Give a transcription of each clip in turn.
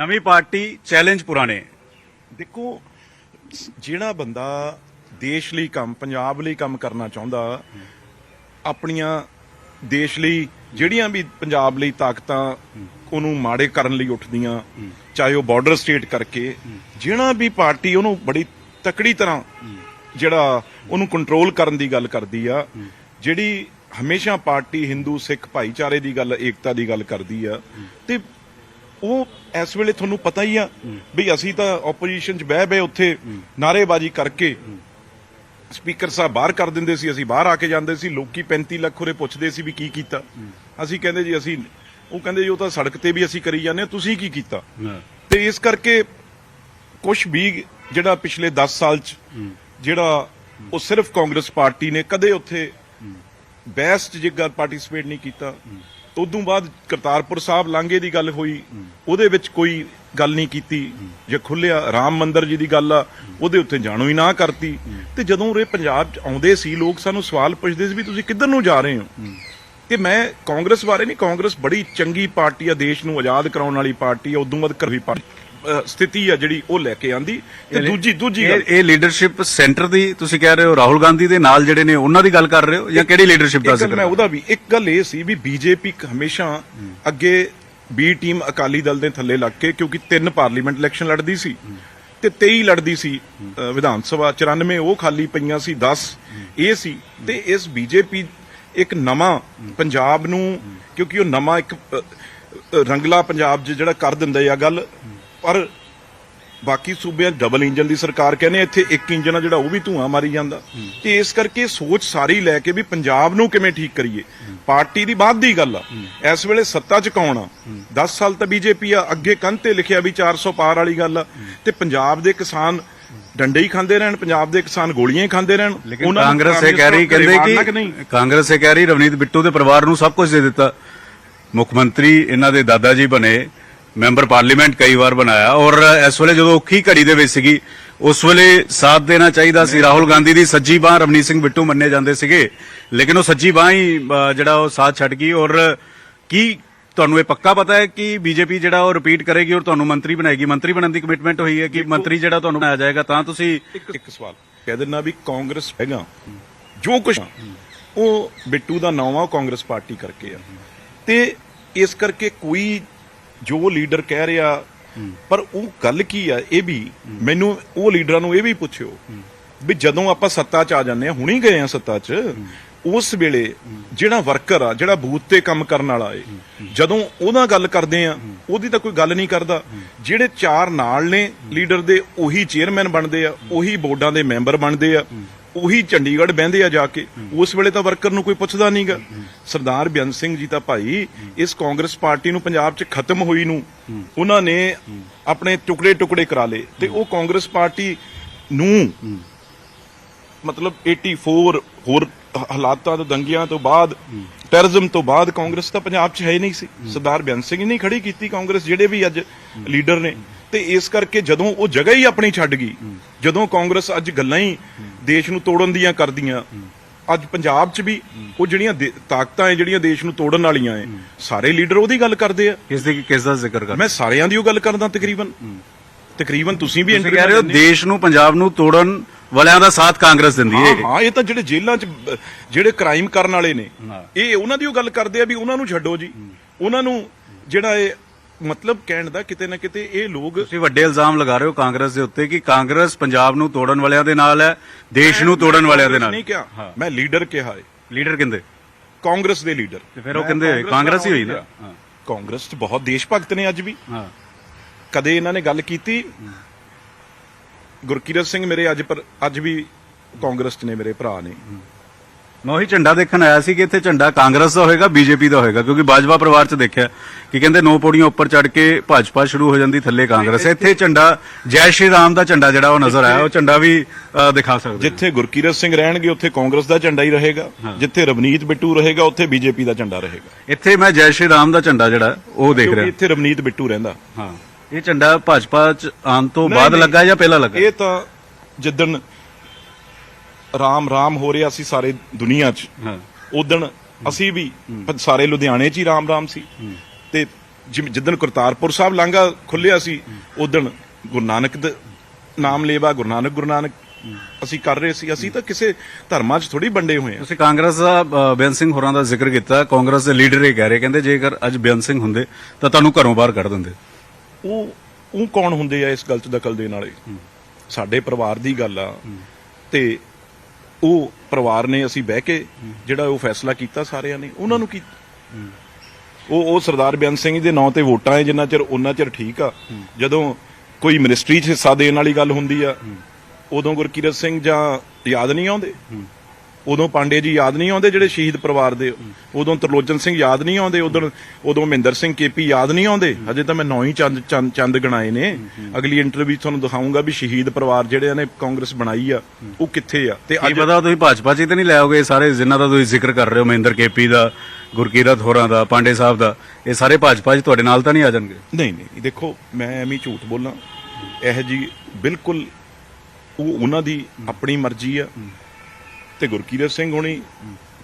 ਨਵੀਂ party challenge ਪੁਰਾਣੇ। ਦੇਖੋ, ਜਿਹੜਾ ਬੰਦਾ ਦੇਸ਼ ਲਈ ਕੰਮ, ਪੰਜਾਬ ਲਈ ਕੰਮ ਕਰਨਾ ਚਾਹੁੰਦਾ, ਆਪਣੀਆਂ ਦੇਸ਼ ਲਈ ਜਿਹੜੀਆਂ ਵੀ ਪੰਜਾਬ ਲਈ ਤਾਕਤਾਂ ਉਹਨੂੰ ਮਾੜੇ ਕਰਨ ਲਈ ਉੱਠਦੀਆਂ, ਚਾਹੇ ਉਹ ਬਾਰਡਰ ਸਟੇਟ ਕਰਕੇ ਜਿਹੜਾ ਵੀ ਪਾਰਟੀ ਉਹਨੂੰ ਬੜੀ ਤਕੜੀ ਤਰ੍ਹਾਂ ਜਿਹੜਾ ਉਹਨੂੰ ਕੰਟਰੋਲ ਕਰਨ ਦੀ ਗੱਲ ਕਰਦੀ ਆ, ਜਿਹੜੀ ਹਮੇਸ਼ਾ ਪਾਰਟੀ ਹਿੰਦੂ ਸਿੱਖ ਭਾਈਚਾਰੇ ਦੀ ਗੱਲ, ਏਕਤਾ ਦੀ ਗੱਲ ਕਰਦੀ ਆ, ਤੇ ਉਹ ਇਸ ਵੇਲੇ ਤੁਹਾਨੂੰ ਪਤਾ ਹੀ ਆ ਵੀ ਅਸੀਂ ਤਾਂ ਆਪੋਜੀਸ਼ਨ 'ਚ ਬਹਿ ਬਹਿ ਉੱਥੇ ਨਾਰੇਬਾਜ਼ੀ ਕਰਕੇ ਸਪੀਕਰ ਸਾਹਿਬ ਬਾਹਰ ਕਰ ਦਿੰਦੇ ਸੀ ਅਸੀਂ ਬਾਹਰ ਆ ਕੇ ਜਾਂਦੇ ਸੀ ਲੋਕੀ 35 ਲੱਖ ਉਰੇ ਪੁੱਛਦੇ ਸੀ ਵੀ ਕੀ ਕੀਤਾ। ਅਸੀਂ ਕਹਿੰਦੇ ਜੀ ਅਸੀਂ ਉਹ ਕਹਿੰਦੇ ਜੀ ਉਹ ਤਾਂ ਸੜਕ ਤੇ ਵੀ ਅਸੀਂ ਕਰੀ ਜਾਂਦੇ ਹਾਂ ਤੁਸੀਂ ਕੀ ਕੀਤਾ? ਤੇ ਇਸ ਕਰਕੇ ਕੁਝ ਵੀ ਜਿਹੜਾ ਪਿਛਲੇ 10 ਸਾਲ ਚ ਜਿਹੜਾ ਉਹ ਸਿਰਫ ਕਾਂਗਰਸ ਪਾਰਟੀ ਨੇ ਕਦੇ ਉੱਥੇ ਬਹਿਸ ਚ ਜਿੱਗਾ ਪਾਰਟਿਸਿਪੇਟ ਨਹੀਂ ਕੀਤਾ। ਉਦੋਂ ਬਾਅਦ ਕਰਤਾਰਪੁਰ ਸਾਹਿਬ ਲਾਂਘੇ ਦੀ ਗੱਲ ਹੋਈ, ਉਹਦੇ ਵਿੱਚ ਕੋਈ ਗੱਲ ਨਹੀਂ ਕੀਤੀ। ਜੇ ਖੁੱਲਿਆ ਰਾਮ ਮੰਦਰ ਜੀ ਦੀ ਗੱਲ ਆ, ਉਹਦੇ ਉੱਤੇ ਜਾਣੋ ਹੀ ਨਾ ਕਰਤੀ। ਤੇ ਜਦੋਂ ਉਰੇ ਪੰਜਾਬ ਚ ਆਉਂਦੇ ਸੀ, ਲੋਕ ਸਾਨੂੰ ਸਵਾਲ ਪੁੱਛਦੇ ਸੀ ਵੀ ਤੁਸੀਂ ਕਿੱਧਰ ਨੂੰ ਜਾ ਰਹੇ ਹੋ? ਤੇ ਮੈਂ ਕਾਂਗਰਸ ਬਾਰੇ ਨਹੀਂ, ਕਾਂਗਰਸ ਬੜੀ ਚੰਗੀ ਪਾਰਟੀ ਆ, ਦੇਸ਼ ਨੂੰ ਆਜ਼ਾਦ ਕਰਾਉਣ ਵਾਲੀ ਪਾਰਟੀ ਆ, ਉਦੋਂ ਬਾਅਦ ਕਰਵੀ ਪਾਰਟੀ ਸਥਿਤੀ ਆ ਜਿਹੜੀ ਉਹ ਲੈ ਕੇ ਆਂਦੀ ਤੇ ਦੂਜੀ ਦੂਜੀ ਗੱਲ ਇਹ ਲੀਡਰਸ਼ਿਪ ਸੈਂਟਰ ਦੀ ਤੁਸੀਂ ਕਹਿ ਰਹੇ ਹੋ ਰਾਹੁਲ ਗਾਂਧੀ ਦੇ ਨਾਲ ਜਿਹੜੇ ਨੇ ਉਹਨਾਂ ਦੀ ਗੱਲ ਕਰ ਰਹੇ ਹੋ ਜਾਂ ਕਿਹੜੀ ਲੀਡਰਸ਼ਿਪ ਦਾ ਜ਼ਿਕਰ ਮੈਂ? ਉਹਦਾ ਵੀ ਇੱਕ ਗੱਲ ਇਹ ਸੀ ਵੀ ਬੀਜੇਪੀ ਹਮੇਸ਼ਾ ਅੱਗੇ ਬੀ ਟੀਮ ਅਕਾਲੀ ਦਲ ਦੇ ਥੱਲੇ ਲੱਗ ਕੇ ਕਿਉਂਕਿ ਤਿੰਨ ਪਾਰਲੀਮੈਂਟ ਇਲੈਕਸ਼ਨ ਲੜਦੀ ਸੀ ਤੇ 23 ਲੜਦੀ ਸੀ ਵਿਧਾਨ ਸਭਾ 94 ਉਹ ਖਾਲੀ ਪਈਆਂ ਸੀ 10 ਇਹ ਸੀ ਤੇ ਇਸ ਬੀਜੇਪੀ ਇੱਕ ਨਵਾਂ ਪੰਜਾਬ ਨੂੰ ਕਿਉਂਕਿ ਉਹ ਨਵਾਂ ਇੱਕ ਰੰਗਲਾ ਪੰਜਾਬ ਜਿਹੜਾ ਕਰ ਦਿੰਦਾ ਆ ਗੱਲ ਪਰ ਬਾਕੀ ਸੂਬਿਆਂ ਡਬਲ ਇੰਜਨ ਦੀ ਸਰਕਾਰ ਕਹਿੰਦੇ ਇੱਥੇ ਇੱਕ ਇੰਜਨ ਆ ਜਿਹੜਾ ਉਹ ਵੀ ਧੂਆਂ ਮਾਰੀ ਜਾਂਦਾ। ਤੇ ਇਸ ਕਰਕੇ ਸੋਚ ਸਾਰੀ ਲੈ ਕੇ ਵੀ ਪੰਜਾਬ ਨੂੰ ਕਿਵੇਂ ਠੀਕ ਕਰੀਏ। ਪਾਰਟੀ ਦੀ ਬਾਅਦ ਦੀ ਗੱਲ ਆ। ਇਸ ਵੇਲੇ ਸੱਤਾ 'ਚ ਕੌਣ ਆ? 10 ਸਾਲ ਤਾਂ ਬੀਜੇਪੀ ਆ ਅੱਗੇ ਕੰਨ ਤੇ ਲਿਖਿਆ ਵੀ 400 ਪਾਰ ਵਾਲੀ ਗੱਲ ਆ। ਤੇ ਪੰਜਾਬ ਦੇ ਕਿਸਾਨ ਡੰਡੇ ਹੀ ਖਾਂਦੇ ਰਹਿਣ ਪੰਜਾਬ ਦੇ ਕਿਸਾਨ ਗੋਲੀਆਂ ਹੀ ਖਾਂਦੇ ਰਹਿਣ। ਲੇਕਿਨ ਉਹਨਾਂ ਕਾਂਗਰਸ ਇਹ ਕਹਿ ਰਹੀ ਕਹਿੰਦੇ ਕਿ ਕਾਂਗਰਸ ਇਹ ਕਹਿ ਰਹੀ ਰਵਨੀਤ ਬਿੱਟੂ ਦੇ ਪਰਿਵਾਰ ਨੂੰ ਸਭ ਕੁਝ ਦੇ ਦਿੱਤਾ। ਮੁੱਖ ਮੰਤਰੀ ਇਹਨਾਂ ਦੇ ਦਾਦਾ ਜੀ ਬਣੇ ਮੈਂਬਰ ਪਾਰਲੀਮੈਂਟ ਕਈ ਵਾਰ ਬਣਾਇਆ ਔਰ ਇਸ ਵੇਲੇ ਜਦੋਂ ਔਖੀ ਘੜੀ ਦੇ ਵਿੱਚ ਸੀਗੀ ਉਸ ਵੇਲੇ ਸਾਥ ਦੇਣਾ ਚਾਹੀਦਾ ਸੀ। ਰਾਹੁਲ ਗਾਂਧੀ ਦੀ ਸੱਜੀ ਬਾਹ ਰਵਨੀਤ ਸਿੰਘ ਬਿੱਟੂ ਮੰਨੇ ਜਾਂਦੇ ਸੀਗੇ ਲੇਕਿਨ ਉਹ ਸੱਜੀ ਬਾਹ ਹੀ ਜਿਹੜਾ ਉਹ ਸਾਥ ਛੱਡ ਗਈ ਔਰ ਕੀ ਤੁਹਾਨੂੰ ਇਹ ਪੱਕਾ ਪਤਾ ਹੈ ਕਿ ਬੀਜੇਪੀ ਜਿਹੜਾ ਉਹ ਰਿਪੀਟ ਕਰੇਗੀ ਔਰ ਤੁਹਾਨੂੰ ਮੰਤਰੀ ਬਣਾਏਗੀ? ਮੰਤਰੀ ਬਣਨ ਦੀ ਕਮਿਟਮੈਂਟ ਹੋਈ ਹੈ ਕਿ ਮੰਤਰੀ ਜਿਹੜਾ ਤੁਹਾਨੂੰ ਬਣਾਇਆ ਜਾਏਗਾ ਤਾਂ ਤੁਸੀਂ ਇੱਕ ਸਵਾਲ ਕਹਿ ਦਿੰਨਾ ਵੀ ਕਾਂਗਰਸ ਹੈਗਾ। ਜੋ ਕੁਝ ਉਹ ਬਿੱਟੂ ਦਾ ਨਾਮ ਆ ਕਾਂਗਰਸ ਪਾਰਟੀ ਕਰਕੇ ਆ। ਤੇ ਇਸ ਕਰਕੇ ਕੋਈ ਜੋ ਲੀਡਰ ਕਹਿ ਰਿਹਾ, ਪਰ ਉਹ ਗੱਲ ਕੀ ਆ, ਇਹ ਵੀ ਮੈਨੂੰ ਉਹ ਲੀਡਰਾਂ ਨੂੰ ਇਹ ਵੀ ਪੁੱਛਿਓ ਵੀ ਜਦੋਂ ਆਪਾਂ ਸੱਤਾ 'ਚ ਆ ਜਾਂਦੇ ਆ ਹੁਣੀ ਗਏ ਆ ਸੱਤਾ 'ਚ, ਉਸ ਵੇਲੇ ਜਿਹੜਾ ਵਰਕਰ ਆ, ਜਿਹੜਾ ਬੂਥ ਤੇ ਕੰਮ ਕਰਨ ਵਾਲਾ ਏ, ਜਦੋਂ ਉਹਦਾ ਗੱਲ ਕਰਦੇ ਆ ਉਹਦੀ ਤਾਂ ਕੋਈ ਗੱਲ ਨਹੀਂ ਕਰਦਾ। ਜਿਹੜੇ ਚਾਰ ਨਾਲ ਨੇ ਲੀਡਰ ਦੇ, ਉਹੀ ਚੇਅਰਮੈਨ ਬਣਦੇ ਆ, ਉਹੀ ਬੋਰਡਾਂ ਦੇ ਮੈਂਬਰ ਬਣਦੇ ਆ ਉਹੀ ਚੰਡੀਗੜ੍ਹ ਬਹਿੰਦੇ ਆ ਜਾ ਕੇ ਉਸ ਵੇਲੇ ਤਾਂ ਵਰਕਰ ਨੂੰ ਕੋਈ ਪੁੱਛਦਾ ਨਹੀਂਗਾ ਸਰਦਾਰ ਬਿਆਨ ਸਿੰਘ ਜੀ ਤਾਂ ਭਾਈ ਇਸ ਕਾਂਗਰਸ ਪਾਰਟੀ ਨੂੰ ਪੰਜਾਬ 'ਚ ਖਤਮ ਹੋਈ ਨੂੰ ਉਹਨਾਂ ਨੇ ਆਪਣੇ ਟੁਕੜੇ ਟੁਕੜੇ ਕਰਾ ਲਏ ਤੇ ਉਹ ਕਾਂਗਰਸ ਪਾਰਟੀ ਨੂੰ ਮਤਲਬ 84 ਹੋਰ ਹਾਲਾਤਾਂ ਤੋਂ ਦੰਗਿਆਂ ਤੋਂ ਬਾਅਦ ਟੈਰਰਿਜ਼ਮ ਤੋਂ ਬਾਅਦ ਕਾਂਗਰਸ ਤਾਂ ਪੰਜਾਬ 'ਚ ਹੈ ਹੀ ਨਹੀਂ ਸੀ। ਸਰਦਾਰ ਬਿਆਨ ਸਿੰਘ ਨੇ ਖੜੀ ਕੀਤੀ ਕਾਂਗਰਸ ਜਿਹੜੇ ਵੀ ਅੱਜ ਲੀਡਰ ਨੇ। ਤੇ ਇਸ ਕਰਕੇ ਜਦੋਂ ਉਹ ਜਗ੍ਹਾ ਹੀ ਆਪਣੀ ਛੱਡ ਗਈ ਜਦੋਂ ਕਾਂਗਰਸ ਅੱਜ ਗੱਲਾਂ ਹੀ। ਦੇਸ਼ ਨੂੰ ਤੋੜਨ ਦੀਆਂ ਕਰਦੀਆਂ। ਅੱਜ ਪੰਜਾਬ 'ਚ ਵੀ ਉਹ ਜਿਹੜੀਆਂ ਦੇ- ਤਾਕਤਾਂ ਹੈ ਜਿਹੜੀਆਂ ਦੇਸ਼ ਨੂੰ ਤੋੜਨ ਵਾਲੀਆਂ ਹੈ। ਸਾਰੇ ਲੀਡਰ ਉਹਦੀ ਗੱਲ ਕਰਦੇ ਆ। ਕਿਸ ਦੀ ਕਿਸ ਦਾ ਜ਼ਿਕਰ ਕਰ ਮੈਂ ਸਾਰਿਆਂ ਦੀ ਉਹ ਗੱਲ ਕਰਦਾ ਤਕਰੀਬਨ। ਤਕਰੀਬਨ ਤੁਸੀਂ ਵੀ ਤੁਸੀਂ ਕਹਿ ਰਹੇ ਹੋ ਦੇਸ਼ ਨੂੰ ਪੰਜਾਬ ਨੂੰ ਤੋੜਨ ਵਾਲਿਆਂ ਦਾ ਸਾਥ ਕਾਂਗਰਸ ਦਿੰਦੀ ਹੈ ਹਾਂ ਹਾਂ ਇਹ ਤਾਂ ਜਿਹੜੇ ਜੇਲ੍ਹਾਂ 'ਚ ਬ- ਜਿਹੜੇ ਕ੍ਰਾਈਮ ਕਰਨ ਵਾਲੇ ਨੇ ਹਾਂ। ਇਹ ਉਹਨਾਂ ਦੀ ਉਹ ਗੱਲ ਕਰਦੇ ਆ ਵੀ ਉਹਨਾਂ ਨੂੰ ਛੱਡੋ ਜੀ। ਉਹਨਾਂ ਨੂੰ ਜਿਹੜਾ ਇਹ ਮਤਲਬ ਕਹਿਣ ਦਾ ਕਿਤੇ ਨਾ ਕਿਤੇ ਇਹ ਲੋਕ ਤੁਸੀਂ ਵੱਡੇ ਇਲਜ਼ਾਮ ਲਗਾ ਰਹੇ ਹੋ ਕਾਂਗਰਸ ਦੇ ਉੱਤੇ ਕਿ ਕਾਂਗਰਸ ਪੰਜਾਬ ਨੂੰ ਤੋੜਨ ਵਾਲਿਆਂ ਦੇ ਨਾਲ ਹੈ ਦੇਸ਼ ਨੂੰ ਤੋੜਨ ਵਾਲਿਆਂ ਦੇ ਨਾਲ। ਨਹੀਂ ਕਿਹਾ। ਮੈਂ ਲੀਡਰ ਕਿਹਾ ਹੈ ਲੀਡਰ ਕਹਿੰਦੇ ਕਾਂਗਰਸ ਦੇ ਲੀਡਰ। ਤੇ ਫਿਰ ਉਹ ਕਹਿੰਦੇ ਕਾਂਗਰਸ ਹੀ ਹੋਈ ਨਾ। ਕਾਂਗਰਸ 'ਚ ਬਹੁਤ ਦੇਸ਼ ਭਗਤ ਨੇ ਅੱਜ ਵੀ। ਹਾਂ। ਕਦੇ ਇਹਨਾਂ ਨੇ ਗੱਲ ਕੀਤੀ? ਗੁਰਕੀਰਤ ਸਿੰਘ ਮੇਰੇ ਅੱਜ ਪਰ ਅੱਜ ਵੀ ਕਾਂਗਰਸ 'ਚ ਨੇ ਮੇਰੇ ਭਰਾ ਨੇ। ਮੈਂ ਉਹੀ ਝੰਡਾ ਦੇਖਣ ਆਇਆ ਸੀ ਕਿ ਇੱਥੇ ਝੰਡਾ ਕਾਂਗਰਸ ਦਾ ਹੋਏਗਾ ਬੀਜੇਪੀ ਦਾ ਹੋਏਗਾ ਕਿਉਂਕਿ ਬਾਜਵਾ ਪਰਿਵਾਰ 'ਚ ਦੇਖਿਆ ਕਿ ਕਹਿੰਦੇ ਨੌ ਪੌੜੀਆਂ ਉੱਪਰ ਚੜ ਕੇ ਭਾਜਪਾ ਸ਼ੁਰੂ ਹੋ ਜਾਂਦੀ ਥੱਲੇ ਕਾਂਗਰਸ। ਇੱਥੇ ਝੰਡਾ ਜੈ ਸ਼੍ਰੀ ਰਾਮ ਦਾ ਝੰਡਾ ਜਿਹੜਾ ਉਹ ਨਜ਼ਰ ਆਇਆ ਉਹ ਝੰਡਾ ਵੀ ਦਿਖਾ ਸਕਦੇ। ਜਿੱਥੇ ਗੁਰਕੀਰਤ ਸਿੰਘ ਰਹਿਣਗੇ ਉੱਥੇ ਕਾਂਗਰਸ ਦਾ ਝੰਡਾ ਹੀ ਰਹੇਗਾ। ਜਿੱਥੇ ਰਵਨੀਤ ਬਿੱਟੂ ਰਹੇਗਾ ਉੱਥੇ ਬੀਜੇਪੀ ਦਾ ਝੰਡਾ ਰਹੇਗਾ। ਇੱਥੇ ਮੈਂ ਜੈ ਸ਼੍ਰੀ ਰਾਮ ਦਾ ਝੰਡਾ ਜਿਹੜਾ ਉਹ ਦੇਖ ਰਿਹਾ। ਇੱਥੇ ਰਵਨੀਤ ਬਿੱਟੂ ਰਹਿੰਦਾ। ਹਾਂ। ਇਹ ਝੰਡਾ ਭਾਜਪਾ 'ਚ ਆਉਣ ਤੋਂ ਬਾਅਦ। ਲੱਗਾ ਜਾਂ ਪਹਿਲਾਂ ਲੱਗਾ? ਇਹ ਤਾਂ ਜਿੱਦਣ ਰਾਮ ਰਾਮ ਹੋ ਰਿਹਾ ਸੀ ਸਾਰੇ ਦੁਨੀਆ 'ਚ। ਹਾਂ। ਉਦਣ ਅਸੀਂ ਵੀ ਸਾਰੇ ਲੁਧਿਆਣੇ 'ਚ ਹੀ ਰਾਮ ਰਾਮ ਸੀ। ਤੇ ਜਿੱਦਣ ਕਰਤਾਰਪੁਰ ਸਾਹਿਬ ਲਾਂਘਾ ਖੁੱਲਿਆ ਸੀ ਉਦੋਂ ਗੁਰੂ ਨਾਨਕ ਦਾ ਨਾਮ ਲੇਵਾ ਗੁਰੂ ਨਾਨਕ ਗੁਰੂ ਨਾਨਕ ਅਸੀਂ ਕਰ ਰਹੇ ਸੀ। ਅਸੀਂ ਤਾਂ ਕਿਸੇ ਧਰਮਾਂ 'ਚ ਥੋੜੀ ਵੰਡੇ ਹੋਏ ਆ ਤੁਸੀਂ ਕਾਂਗਰਸ ਦਾ ਬੇਅੰਤ ਸਿੰਘ ਹੋਰਾਂ ਦਾ ਜ਼ਿਕਰ ਕੀਤਾ। ਕਾਂਗਰਸ ਦੇ ਲੀਡਰ ਇਹ ਕਹਿ ਰਹੇ ਕਹਿੰਦੇ ਜੇਕਰ ਅੱਜ ਬੇਅੰਤ ਸਿੰਘ ਹੁੰਦੇ ਤਾਂ ਤੁਹਾਨੂੰ ਘਰੋਂ ਬਾਹਰ ਕੱਢ ਦਿੰਦੇ। ਉਹ ਉਹ ਕੌਣ ਹੁੰਦੇ ਆ ਇਸ ਗੱਲ 'ਚ ਦਖਲ ਦੇਣ ਵਾਲੇ ਸਾਡੇ ਪਰਿਵਾਰ ਦੀ ਗੱਲ ਆ। ਤੇ ਉਹ ਪਰਿਵਾਰ ਨੇ ਅਸੀਂ ਬਹਿ ਕੇ ਜਿਹੜਾ ਉਹ ਫੈਸਲਾ ਕੀਤਾ ਸਾਰਿਆਂ ਨੇ ਉਹਨਾਂ ਨੂੰ ਕੀ ਉਹ ਉਹ ਸਰਦਾਰ ਬੇਅੰਤ ਸਿੰਘ ਦੇ ਨਾਂ ਤੇ ਵੋਟਾਂ ਹੈ ਜਿੰਨਾ ਚਿਰ ਉਹਨਾਂ ਚਿਰ ਠੀਕ ਆ। ਜਦੋਂ ਕੋਈ ਮਿਨਿਸਟਰੀ 'ਚ ਹਿੱਸਾ ਦੇਣ ਵਾਲੀ ਗੱਲ ਹੁੰਦੀ ਆ ਉਦੋਂ ਗੁਰਕੀਰਤ ਸਿੰਘ ਜਾਂ ਯਾਦ ਨਹੀਂ ਆਉਂਦੇ? ਉਦੋਂ ਪਾਂਡੇ ਜੀ ਯਾਦ ਨਹੀਂ ਆਉਂਦੇ ਜਿਹੜੇ ਸ਼ਹੀਦ ਪਰਿਵਾਰ ਦੇ? ਉਦੋਂ ਤਰਲੋਚਨ ਸਿੰਘ ਯਾਦ ਨਹੀਂ ਆਉਂਦੇ? ਉਦੋਂ ਉਦੋਂ ਮਹਿੰਦਰ ਸਿੰਘ ਕੇਪੀ ਯਾਦ ਨਹੀਂ ਆਉਂਦੇ? ਹਜੇ ਤਾਂ ਮੈਂ ਨੌ ਹੀ ਚੰਦ ਚੰਦ ਗਣਾਏ ਨੇ। ਅਗਲੀ ਇੰਟਰਵਿਊ ਤੁਹਾਨੂੰ ਦਿਖਾਉਂਗਾ ਵੀ ਸ਼ਹੀਦ ਪਰਿਵਾਰ ਜਿਹੜੇ ਨੇ ਕਾਂਗਰਸ ਬਣਾਈ ਆ ਉਹ ਕਿੱਥੇ ਆ? ਤੇ ਅੱਜ ਪਤਾ ਤੁਸੀਂ ਭਾਜਪਾ 'ਚ ਤਾਂ ਨਹੀਂ ਲੈ ਆਓਗੇ ਸਾਰੇ ਜਿਨ੍ਹਾਂ ਦਾ ਤੁਸੀਂ ਜ਼ਿਕਰ ਕਰ ਰਹੇ ਹੋ ਮਹਿੰਦਰ ਕੇਪੀ ਦਾ ਗੁਰਕੀਰਤ ਹੋਰਾਂ ਦਾ ਪਾਂਡੇ ਸਾਹਿਬ ਦਾ ਇਹ ਸਾਰੇ ਭਾਜਪਾ 'ਚ ਤੁਹਾਡੇ ਨਾਲ ਤਾਂ ਨਹੀਂ ਆ ਜਾਣਗੇ? ਨਹੀਂ ਨਹੀਂ। ਦੇਖੋ ਮੈਂ ਐਵੇਂ ਝੂਠ ਬੋਲਾਂ। ਇਹ ਜੀ ਬਿਲਕੁਲ ਉਹ ਉਹਨਾਂ ਦੀ ਆਪਣੀ ਮਰਜ਼ੀ ਆ। ਤੇ ਗੁਰਕੀਰਤ ਸਿੰਘ ਹੁਣੀ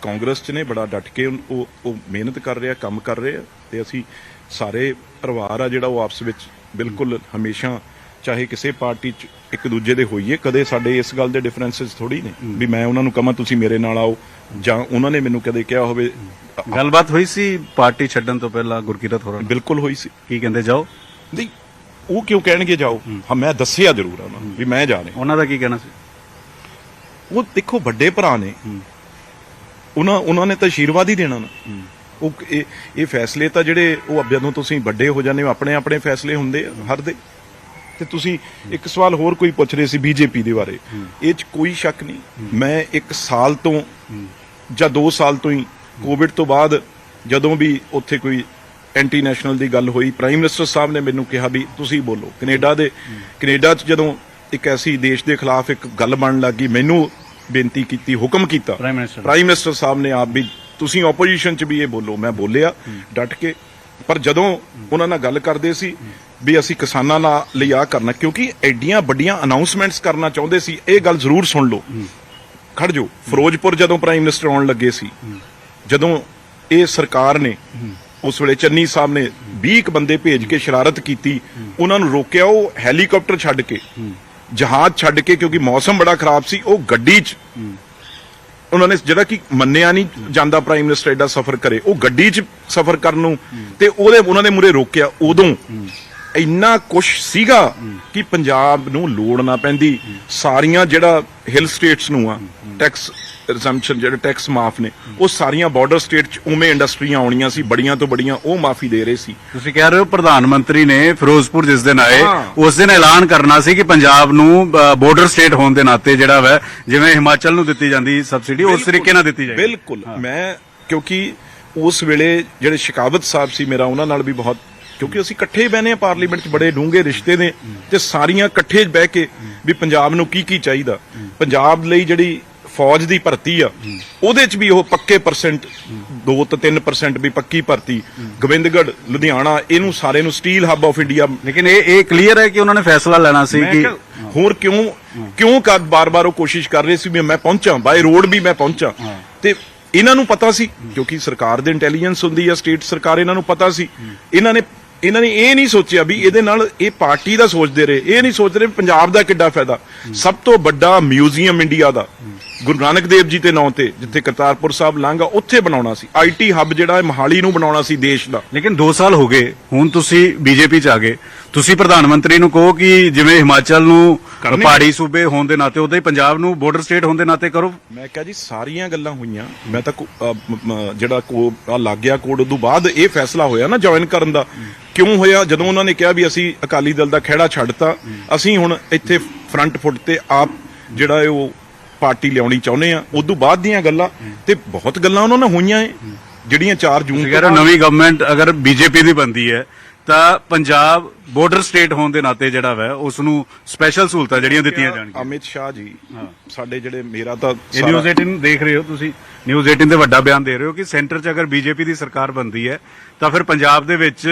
ਕਾਂਗਰਸ 'ਚ ਨੇ ਬੜਾ ਡਟ ਕੇ ਉਹ- ਉਹ ਮਿਹਨਤ ਕਰ ਰਿਹਾ ਕੰਮ ਕਰ ਰਹੇ ਤੇ ਅਸੀਂ ਸਾਰੇ ਪਰਿਵਾਰ ਆ ਜਿਹੜਾ ਉਹ ਆਪਸ ਵਿੱਚ ਬਿਲਕੁਲ ਹਮੇਸ਼ਾ ਚਾਹੇ ਕਿਸੇ ਪਾਰਟੀ 'ਚ ਇੱਕ ਦੂਜੇ ਦੇ ਹੋਈਏ ਕਦੇ ਸਾਡੇ ਇਸ ਗੱਲ ਦੇ ਡਿਫਰੈਂਸਸ ਥੋੜੀ ਨੇ ਵੀ ਮੈਂ ਉਹਨਾਂ ਨੂੰ ਕਹਾਂ ਤੁਸੀਂ ਮੇਰੇ ਨਾਲ ਆਓ ਜਾਂ ਉਹਨਾਂ ਨੇ ਮੈਨੂੰ ਕਦੇ ਕਿਹਾ ਹੋਵੇ। ਗੱਲਬਾਤ ਹੋਈ ਸੀ ਪਾਰਟੀ ਛੱਡਣ ਤੋਂ ਪਹਿਲਾਂ ਗੁਰਕੀਰਤ ਹੋਰਾਂ ਨਾਲ? ਬਿਲਕੁਲ ਹੋਈ ਸੀ। ਕੀ ਕਹਿੰਦੇ ਜਾਓ? ਨਹੀਂ ਉਹ ਕਿਉਂ ਕਹਿਣਗੇ ਜਾਓ? ਹਾਂ। ਮੈਂ ਦੱਸਿਆ ਜ਼ਰੂਰ ਉਹਨਾਂ ਨੂੰ ਵੀ ਮੈਂ ਜਾ ਰਿਹਾ। ਉਹਨਾਂ ਦਾ ਕੀ ਕਹਿਣਾ ਸੀ? ਉਹ ਦੇਖੋ ਵੱਡੇ ਭਰਾ ਨੇ। ਉਹਨਾਂ ਉਹਨਾਂ ਨੇ ਤਾਂ ਆਸ਼ੀਰਵਾਦ ਹੀ ਦੇਣਾ ਨਾ। ਉਹ ਇਹ ਇਹ ਫੈਸਲੇ ਤਾਂ ਜਿਹੜੇ ਉਹ ਤੋਂ ਤੁਸੀਂ ਵੱਡੇ ਹੋ ਜਾਂਦੇ ਹੋ ਆਪਣੇ ਆਪਣੇ ਫੈਸਲੇ ਹੁੰਦੇ ਆ ਹਰ ਦੇ। ਤੇ ਤੁਸੀਂ ਇੱਕ ਸਵਾਲ ਹੋਰ ਕੋਈ ਪੁੱਛ ਰਹੇ ਸੀ ਬੀਜੇਪੀ ਦੇ ਬਾਰੇ। ਇਹ ਚ ਕੋਈ ਸ਼ੱਕ ਨਹੀਂ। ਮੈਂ ਇੱਕ ਸਾਲ ਤੋਂ ਜਾਂ 2 ਸਾਲ ਤੋਂ ਹੀ ਕੋਵਿਡ ਤੋਂ ਬਾਅਦ ਜਦੋਂ ਵੀ ਉੱਥੇ ਕੋਈ ਐਂਟੀ ਨੈਸ਼ਨਲ ਦੀ ਗੱਲ ਹੋਈ ਪ੍ਰਾਈਮ ਮਿਨਿਸਟਰ ਸਾਹਿਬ ਨੇ ਮੈਨੂੰ ਕਿਹਾ ਵੀ ਤੁਸੀਂ ਬੋਲੋ। ਕੈਨੇਡਾ ਦੇ ਕੈਨੇਡਾ 'ਚ ਜਦੋਂ ਇੱਕ ਐਸੀ ਦੇਸ਼ ਦੇ ਖਿਲਾਫ ਇੱਕ ਗੱਲ ਬਣਨ ਲੱਗੀ ਮੈਨੂੰ ਬੇਨਤੀ ਕੀਤੀ ਹੁਕਮ ਕੀਤਾ। ਪ੍ਰਾਈਮ ਮਿਨਿਸਟਰ ਪ੍ਰਾਈਮ ਮਿਨਿਸਟਰ ਸਾਹਿਬ ਨੇ ਆਪ ਵੀ ਤੁਸੀਂ ਆਪੋਜੀਸ਼ਨ 'ਚ ਵੀ ਇਹ ਬੋਲੋ ਮੈਂ ਬੋਲਿਆ ਡਟ ਕੇ। ਪਰ ਜਦੋਂ ਉਹਨਾਂ ਨਾਲ ਗੱਲ ਕਰਦੇ ਸੀ ਵੀ ਅਸੀਂ ਕਿਸਾਨਾਂ ਨਾਲ ਲਈ ਆ ਕਰਨਾ ਕਿਉਂਕਿ ਐਡੀਆਂ ਵੱਡੀਆਂ ਅਨਾਉਂਸਮੈਂਟਸ ਕਰਨਾ ਚਾਹੁੰਦੇ ਸੀ ਇਹ ਗੱਲ ਜ਼ਰੂਰ ਸੁਣ ਲਓ। ਖੜ ਜਾਓ। ਫਿਰੋਜ਼ਪੁਰ ਜਦੋਂ ਪ੍ਰਾਈਮ ਮਿਨਿਸਟਰ ਆਉਣ ਲੱਗੇ ਸੀ ਜਦੋਂ ਇਹ ਸਰਕਾਰ ਨੇ ਉਸ ਵੇਲੇ ਚੰਨੀ ਸਾਹਿਬ ਨੇ 20 ਕੁ ਬੰਦੇ ਭੇਜ ਕੇ ਸ਼ਰਾਰਤ ਕੀਤੀ ਉਹਨਾਂ ਨੂੰ ਰੋਕਿਆ ਉਹ ਹੈਲੀਕਾਪਟਰ ਛੱਡ ਕੇ। ਜਹਾਜ਼ ਛੱਡ ਕੇ, ਕਿਉਂਕਿ ਮੌਸਮ ਬੜਾ ਖਰਾਬ ਸੀ, ਉਹ ਗੱਡੀ 'ਚ ਉਹਨਾਂ ਨੇ ਜਿਹੜਾ ਕਿ ਮੰਨਿਆ ਨਹੀਂ ਜਾਂਦਾ ਪ੍ਰਾਈਮ ਮਿਨਿਸਟਰ ਐਡਾ ਸਫ਼ਰ ਕਰੇ, ਉਹ ਗੱਡੀ 'ਚ ਸਫ਼ਰ ਕਰਨ ਨੂੰ ਤੇ ਉਹਦੇ, ਉਹਨਾਂ ਦੇ ਮੂਰੇ ਰੋਕਿਆ ਉਦੋਂ। ਇੰਨਾ ਕੁਛ ਸੀਗਾ ਕਿ ਪੰਜਾਬ ਨੂੰ ਲੋੜ ਨਾ ਪੈਂਦੀ। ਸਾਰੀਆਂ ਜਿਹੜਾ ਹਿਲ ਸਟੇਟਸ ਨੂੰ ਆ ਟੈਕਸ ਰਿਜ਼ੰਪਸ਼ਨ ਜਿਹੜੇ ਟੈਕਸ ਮਾਫ ਨੇ ਉਹ ਸਾਰੀਆਂ ਬਾਰਡਰ ਸਟੇਟ 'ਚ ਉਵੇਂ ਇੰਡਸਟਰੀਆਂ ਆਉਣੀਆਂ ਸੀ ਬੜੀਆਂ ਤੋਂ ਬੜੀਆਂ ਉਹ ਮਾਫੀ ਦੇ ਰਹੇ ਸੀ। ਤੁਸੀਂ ਕਹਿ ਰਹੇ ਹੋ ਪ੍ਰਧਾਨ ਮੰਤਰੀ ਨੇ ਫਿਰੋਜ਼ਪੁਰ ਜਿਸ ਦਿਨ ਆਏ। ਉਸ ਦਿਨ ਐਲਾਨ ਕਰਨਾ ਸੀ ਕਿ ਪੰਜਾਬ ਨੂੰ ਬਾਰਡਰ ਸਟੇਟ ਹੋਣ ਦੇ ਨਾਤੇ ਜਿਹੜਾ ਵੈ ਜਿਵੇਂ ਹਿਮਾਚਲ ਨੂੰ ਦਿੱਤੀ ਜਾਂਦੀ ਸਬਸਿਡੀ ਉਸ ਤਰੀਕੇ ਨਾਲ ਦਿੱਤੀ ਜਾਏ ਬਿਲਕੁਲ। ਮੈਂ ਕਿਉਂਕਿ ਉਸ ਵੇਲੇ ਜਿਹੜੇ ਸ਼ਿਕਾਵਤ ਸਾਹਿਬ ਸੀ ਮੇਰਾ ਉਹਨਾਂ ਨਾਲ ਵੀ ਬਹੁਤ ਕਿਉਂਕਿ ਅਸੀਂ ਇਕੱਠੇ ਬਹਿਨੇ ਆ ਪਾਰਲੀਮੈਂਟ 'ਚ ਬੜੇ ਡੂੰਘੇ ਰਿਸ਼ਤੇ ਨੇ ਤੇ ਸਾਰੀਆਂ ਇਕੱਠੇ ਬਹਿ ਕੇ ਵੀ ਪੰਜਾਬ ਨੂੰ ਕੀ ਕੀ ਚਾਹੀਦਾ ਪੰਜਾਬ ਲਈ ਜਿਹੜੀ ਫੌਜ ਦੀ ਭਰਤੀ ਆ ਉਹਦੇ 'ਚ ਵੀ ਉਹ ਪੱਕੇ ਪਰਸੈਂਟ 2 ਤੋਂ 3% ਵੀ ਪੱਕੀ ਭਰਤੀ। ਗੋਬਿੰਦਗੜ੍ਹ ਲੁਧਿਆਣਾ ਇਹਨੂੰ ਸਾਰੇ ਨੂੰ ਸਟੀਲ ਹੱਬ ਆਫ ਇੰਡੀਆ ਲੇਕਿਨ ਇਹ ਇਹ ਕਲੀਅਰ ਹੈ ਕਿ ਉਹਨਾਂ ਨੇ ਫੈਸਲਾ ਲੈਣਾ ਸੀ ਕਿ ਹੋਰ ਕਿਉਂ ਕਿਉਂ ਕਰ ਬਾਰ-ਬਾਰ ਉਹ ਕੋਸ਼ਿਸ਼ ਕਰ ਰਹੇ ਸੀ ਵੀ ਮੈਂ ਪਹੁੰਚਾਂ ਬਾਈ ਰੋਡ ਵੀ ਮੈਂ ਪਹੁੰਚਾਂ। ਤੇ ਇਹਨਾਂ ਨੂੰ ਪਤਾ ਸੀ ਕਿਉਂਕਿ ਸਰਕਾਰ ਦੇ ਇੰਟੈਲੀਜੈਂਸ ਹੁੰਦੀ ਆ ਸਟੇਟ ਸਰਕਾਰ ਇਹਨਾਂ ਨੂੰ ਪਤਾ ਸੀ। ਇਹਨਾਂ ਨੇ ਇਹਨਾਂ ਨੇ ਇਹ ਨਹੀਂ ਸੋਚਿਆ ਵੀ ਇਹਦੇ ਨਾਲ ਇਹ ਪਾਰਟੀ ਦਾ ਸੋਚਦੇ ਰਹੇ। ਇਹ ਨਹੀਂ ਸੋਚ ਰਹੇ ਵੀ ਪੰਜਾਬ ਦਾ ਕਿੱਡਾ ਫਾਇਦਾ। ਸਭ ਤੋਂ ਵੱਡਾ ਮਿਊਜ਼ੀਅਮ ਇੰਡੀਆ ਦਾ। ਗੁਰੂ ਨਾਨਕ ਦੇਵ ਜੀ ਦੇ ਨਾਂ ਤੇ ਜਿੱਥੇ ਕਰਤਾਰਪੁਰ ਸਾਹਿਬ ਲਾਂਘਾ ਉੱਥੇ ਬਣਾਉਣਾ ਸੀ। ਆਈਟੀ ਹੱਬ ਜਿਹੜਾ ਹੈ ਮਹਾਲੀ ਨੂੰ ਬਣਾਉਣਾ ਸੀ ਦੇਸ਼ ਦਾ। ਲੇਕਿਨ 2 ਸਾਲ ਹੋ ਗਏ ਹੁਣ ਤੁਸੀਂ ਬੀਜੇਪੀ ਚ ਆ ਗਏ। ਤੁਸੀਂ ਪ੍ਰਧਾਨ ਮੰਤਰੀ ਨੂੰ ਕਹੋ ਕਿ ਜਿਵੇਂ ਹਿਮਾਚਲ ਨੂੰ। ਪਹਾੜੀ ਸੂਬੇ ਹੋਣ ਦੇ ਨਾਤੇ ਉਦਾਂ ਹੀ ਪੰਜਾਬ ਨੂੰ ਬਾਰਡਰ ਸਟੇਟ ਹੋਣ ਦੇ ਨਾਤੇ ਕਰੋ। ਮੈਂ ਕਿਹਾ ਜੀ ਸਾਰੀਆਂ ਗੱਲਾਂ ਹੋਈਆਂ। ਮੈਂ ਤਾਂ ਜਿਹੜਾ ਕੋ ਲੱਗ ਗਿਆ ਕੋਡ ਉਦੋਂ ਬਾਅਦ ਇਹ ਫੈਸਲਾ ਹੋਇਆ ਨਾ ਜੁਆਇਨ ਕਰਨ ਦਾ। ਕਿਉਂ ਹੋਇਆ? ਜਦੋਂ ਉਹਨਾਂ ਨੇ ਕਿਹਾ ਵੀ ਅਸੀਂ ਅਕਾਲੀ ਦਲ ਦਾ ਖਹਿੜਾ ਛੱਡਤਾ ਅਸੀਂ ਹੁਣ ਇੱਥੇ ਫਰੰਟ ਫੁੱਟ ਤੇ ਆਪ ਜਿਹੜਾ ਉਹ ਪਾਰਟੀ ਲਿਆਉਣੀ ਚਾਹੁੰਦੇ ਆ ਉਦੋਂ ਬਾਅਦ ਦੀਆਂ ਗੱਲਾਂ ਤੇ ਬਹੁਤ ਗੱਲਾਂ ਉਹਨਾਂ ਨਾਲ ਹੋਈਆਂ ਏ ਜਿਹੜੀਆਂ 4 ਜੂਨ ਹੋ ਨਵੀਂ ਗਵਰਨਮੈਂਟ ਅਗਰ ਬੀਜੇਪੀ ਦੀ ਬੰਦੀ ਹੈ ਤਾਂ ਪੰਜਾਬ ਬਾਰਡਰ ਸਟੇਟ ਹੋਣ ਦੇ ਨਾਤੇ ਜਿਹੜਾ ਵੈ ਉਸ ਨੂੰ ਸਪੈਸ਼ਲ ਸਹੂਲਤਾਂ ਜਿਹੜੀਆਂ ਦਿੱਤੀਆਂ ਜਾਣਗੀਆਂ। ਅਮਿਤ ਸ਼ਾਹ ਜੀ ਸਾਡੇ ਜਿਹੜੇ ਮੇਰਾ ਤਾਂ ਇਹ ਨਿਊਜ਼ 18 ਦੇਖ ਰਹੇ ਹੋ ਤੁਸੀਂ ਨਿਊਜ਼ 18 ਤੇ ਵੱਡਾ ਬਿਆਨ ਦੇ ਰਹੇ ਹੋ ਕਿ ਸੈਂਟਰ 'ਚ ਅਗਰ ਬੀਜੇਪੀ ਦੀ ਸਰਕਾਰ ਬਣਦੀ ਹੈ ਤਾਂ ਫਿਰ ਪੰਜਾਬ ਦੇ ਵਿੱਚ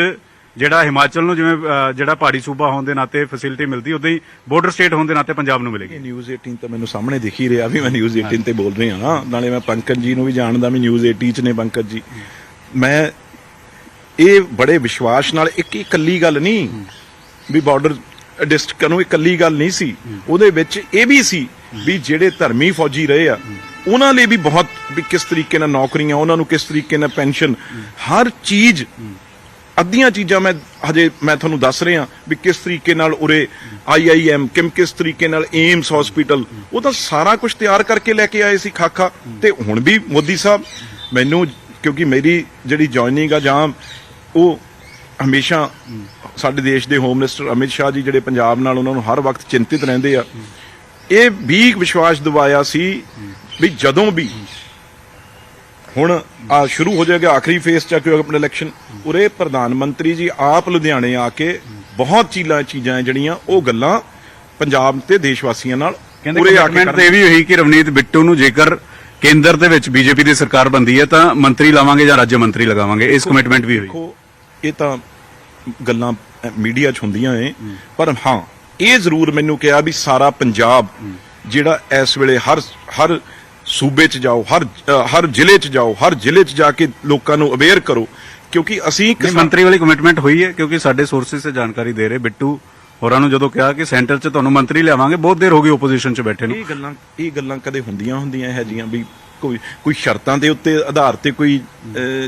ਜਿਹੜਾ ਹਿਮਾਚਲ ਨੂੰ ਜਿਵੇਂ ਅ, ਜਿਹੜਾ ਪਹਾੜੀ ਸੂਬਾ ਹੋਣ ਦੇ ਨਾਤੇ ਫੈਸਿਲਿਟੀ ਮਿਲਦੀ ਉਦਾਂ ਹੀ ਬਾਰਡਰ ਸਟੇਟ ਹੋਣ ਦੇ ਨਾਤੇ ਪੰਜਾਬ ਨੂੰ ਮਿਲੇਗੀ। ਇਹ ਨਿਊਜ਼ 18 ਤਾਂ ਮੈਨੂੰ ਸਾਹਮਣੇ ਦਿਖ ਹੀ ਰਿਹਾ ਵੀ ਮੈਂ ਨਿਊਜ਼ 18 ਤੇ ਬੋਲ ਰਿਹਾ ਹਾਂ। ਨਾਲੇ ਮੈਂ ਪੰਕਜ ਜੀ ਨੂੰ ਵੀ ਜਾਣਦਾ ਵੀ ਨਿਊਜ਼ 18 ਚ ਨੇ ਪੰਕਜ ਜੀ। ਮੈਂ ਇਹ ਬੜੇ ਵਿਸ਼ਵਾਸ ਨਾਲ ਇੱਕ ਇਕੱਲੀ ਗੱਲ ਨਹੀਂ ਵੀ ਬਾਰਡਰ ਡਿਸਟ੍ਰਿਕਟ ਨੂੰ ਇਕੱਲੀ ਗੱਲ ਨਹੀਂ ਸੀ। ਉਹਦੇ ਵਿੱਚ ਇਹ ਵੀ ਸੀ ਵੀ ਜਿਹੜੇ ਧਰਮੀ ਫੌਜੀ ਰਹੇ ਆ ਉਹਨਾਂ ਲਈ ਵੀ ਬਹੁਤ ਵੀ ਕਿਸ ਤਰੀਕੇ ਨਾਲ ਨੌਕਰੀਆਂ ਉਹਨਾਂ ਨੂੰ ਕਿਸ ਤਰੀਕੇ ਨਾਲ ਪੈਨਸ਼ਨ ਹਰ ਚੀਜ਼ ਅੱਧੀਆਂ ਚੀਜ਼ਾਂ ਮੈਂ ਹਜੇ ਮੈਂ ਤੁਹਾਨੂੰ ਦੱਸ ਰਿਹਾ ਵੀ ਕਿਸ ਤਰੀਕੇ ਨਾਲ ਉਰੇ ਆਈਆਈਐਮ ਕਿਮ ਕਿਸ ਤਰੀਕੇ ਨਾਲ ਏਮਸ ਹਸਪੀਟਲ, ਉਹ ਤਾਂ ਸਾਰਾ ਕੁਝ ਤਿਆਰ ਕਰਕੇ ਲੈ ਕੇ ਆਏ ਸੀ ਖਾਖਾ ਤੇ ਹੁਣ ਵੀ ਮੋਦੀ ਸਾਹਿਬ, ਮੈਨੂੰ ਕਿਉਂਕਿ ਮੇਰੀ ਜਿਹੜੀ ਜੁਆਇਨਿੰਗ ਆ ਜਾਂ ਉਹ ਹਮੇਸ਼ਾ ਸਾਡੇ ਦੇਸ਼ ਦੇ ਹੋਮ ਮਿਨਿਸਟਰ ਅਮਿਤ ਸ਼ਾਹ ਜੀ ਜਿਹੜੇ ਪੰਜਾਬ ਨਾਲ ਉਹਨਾਂ ਨੂੰ ਹਰ ਵਕਤ ਚਿੰਤਿਤ ਰਹਿੰਦੇ ਆ, ਇਹ ਵੀ ਵਿਸ਼ਵਾਸ ਦਿਵਾਇਆ ਸੀ ਵੀ ਜਦੋਂ ਵੀ ਹੁਣ ਆ ਸ਼ੁਰੂ ਹੋ ਜਾਏਗਾ ਆਖਰੀ ਫੇਸ ਚ ਕਿਉਂਕਿ ਆਪਣਾ ਇਲੈਕਸ਼ਨ ਉਰੇ ਪ੍ਰਧਾਨ ਮੰਤਰੀ ਜੀ ਆਪ ਲੁਧਿਆਣੇ ਆ ਕੇ ਬਹੁਤ ਚੀਜ਼ਾਂ ਚੀਜ਼ਾਂ ਜਿਹੜੀਆਂ ਉਹ ਗੱਲਾਂ ਪੰਜਾਬ ਤੇ ਦੇਸ਼ ਵਾਸੀਆਂ ਨਾਲ ਕਹਿੰਦੇ ਉਰੇ ਆ ਕੇ ਕਮਿਟਮੈਂਟ ਤੇ ਵੀ ਹੋਈ ਕਿ ਰਵਨੀਤ ਬਿੱਟੂ ਨੂੰ ਜੇਕਰ ਕੇਂਦਰ ਦੇ ਵਿੱਚ ਬੀਜੇਪੀ ਦੀ ਸਰਕਾਰ ਬੰਦੀ ਹੈ ਤਾਂ ਮੰਤਰੀ ਲਾਵਾਂਗੇ ਜਾਂ ਰਾਜ ਮੰਤਰੀ ਲਗਾਵਾਂਗੇ। ਇਸ ਕਮਿਟਮੈਂਟ ਵੀ ਹੋਈ। ਦੇਖੋ ਇਹ ਤਾਂ ਗੱਲਾਂ ਮੀਡੀਆ 'ਚ ਹੁੰਦੀਆਂ ਏ ਪਰ ਹਾਂ ਇਹ ਜ਼ਰੂਰ ਮੈਨੂੰ ਕਿਹਾ ਵੀ ਸਾਰਾ ਪੰਜਾਬ ਜਿਹੜਾ ਇਸ ਵੇਲੇ ਹਰ ਹਰ ਸੂਬੇ 'ਚ ਜਾਓ ਹਰ ਹਰ ਜ਼ਿਲ੍ਹੇ 'ਚ ਜਾਓ ਹਰ ਜ਼ਿਲ੍ਹੇ 'ਚ ਜਾ ਕੇ ਲੋਕਾਂ ਨੂੰ ਅਵੇਅਰ ਕਰੋ ਕਿਉਂਕਿ ਅਸੀਂ ਮੰਤਰੀ ਵਾਲੀ ਕਮਿਟਮੈਂਟ ਹੋਈ ਹੈ ਕਿਉਂਕਿ ਸਾਡੇ ਸੋਰਸਿਸ ਸੇ ਜਾਣਕਾਰੀ ਦੇ ਰਹੇ ਬਿੱਟੂ ਹੋਰਾਂ ਨੂੰ ਜਦੋਂ ਕਿਹਾ ਕਿ ਸੈਂਟਰ 'ਚ ਤੁਹਾਨੂੰ ਮੰਤਰੀ ਲਿਆਵਾਂਗੇ ਬਹੁਤ ਦੇਰ ਹੋ ਗਈ ਆਪੋਜੀਸ਼ਨ 'ਚ ਬੈਠੇ ਨੂੰ। ਇਹ ਗੱਲਾਂ ਇਹ ਗੱਲਾਂ ਕਦੇ ਹੁੰਦੀਆਂ ਹੁੰਦੀਆਂ ਇਹ ਜੀਆਂ ਵੀ ਕੋਈ ਕੋਈ ਸ਼ਰਤਾਂ ਦੇ ਉੱਤੇ ਆਧਾਰ ਤੇ ਕੋਈ